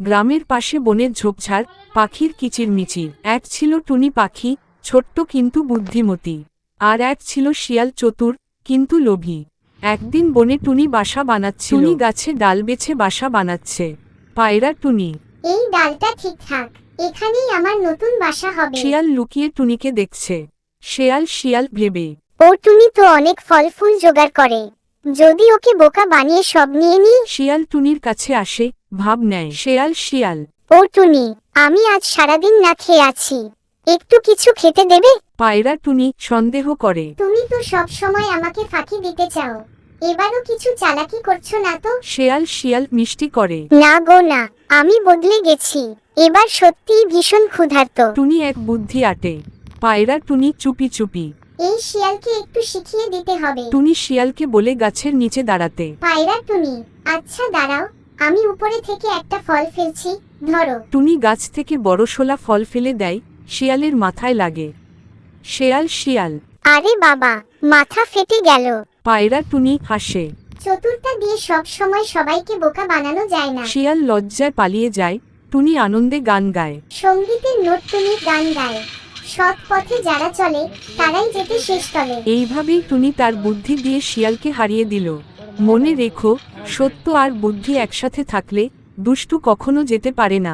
গ্রামের পাশে বনের ঝোপঝাড় পাখির কিচিরমিচির এক ছিল টুনি পাখি ছোট্ট কিন্তু বুদ্ধিমতী। আর এক ছিল শিয়াল চতুর কিন্তু লোভী। একদিন বনে টুনি বাসা বানাচ্ছিল। টুনি গাছে ডাল বেছে বাসা বানাচ্ছে। পায়রা টুনি। এই ডালটা ঠিকঠাক এখানেই আমার নতুন বাসা হবে। শিয়াল লুকিয়ে টুনিকে দেখছে। শেয়াল শিয়াল ভেবে। ও টুনি তো অনেক ফল ফুল জোগাড় করে। যদি ওকে বোকা বানিয়ে সব নিয়ে নি শিয়াল টুনির কাছে আসে ভাব নেয় শেয়াল শিয়াল। ও টুনি আমি আজ সারাদিন না খেয়ে আছি। একটু কিছু খেতে দেবে? পায়রা টুনি সন্দেহ করে। তুমি তো সব সময় আমাকে ফাঁকি দিতে চাও। এবারও কিছু চালাকি করছ না তো? শেয়াল শিয়াল মিষ্টি করে। না গো না আমি বদলে গেছি। এবার সত্যিই ভীষণ ক্ষুধার্ত। টুনি এক বুদ্ধি আটে। পায়রা টুনি চুপি চুপি। এই শিয়ালকে একটু শিখিয়ে দিতে হবে। টুনি শিয়ালকে বলে গাছের নিচে দাঁড়াতে। পায়রা টুনি আচ্ছা দাঁড়াও আমি উপরে থেকে একটা ফল ফেলছি ধরো। টুনি গাছ থেকে বড় শোলা ফল ফেলে দেয় শিয়ালের মাথায় লাগে। শেয়াল শিয়াল। আরে বাবা মাথা ফেটে গেল। পায়রা টুনি হাসে। চতুর্থা দিয়ে সব সময় সবাইকে বোকা বানানো যায় না। শিয়াল লজ্জায় পালিয়ে যায় টুনি আনন্দে গান গায়। সঙ্গীতের নোট তুমি গান গায়। যারা চলে, তারাই যেতে শেষ তলে। এইভাবেই টুনি তার বুদ্ধি দিয়ে শিয়ালকে হারিয়ে দিল। মনে রেখো, সত্য আর বুদ্ধি একসাথে থাকলে দুষ্টু কখনো যেতে পারে না।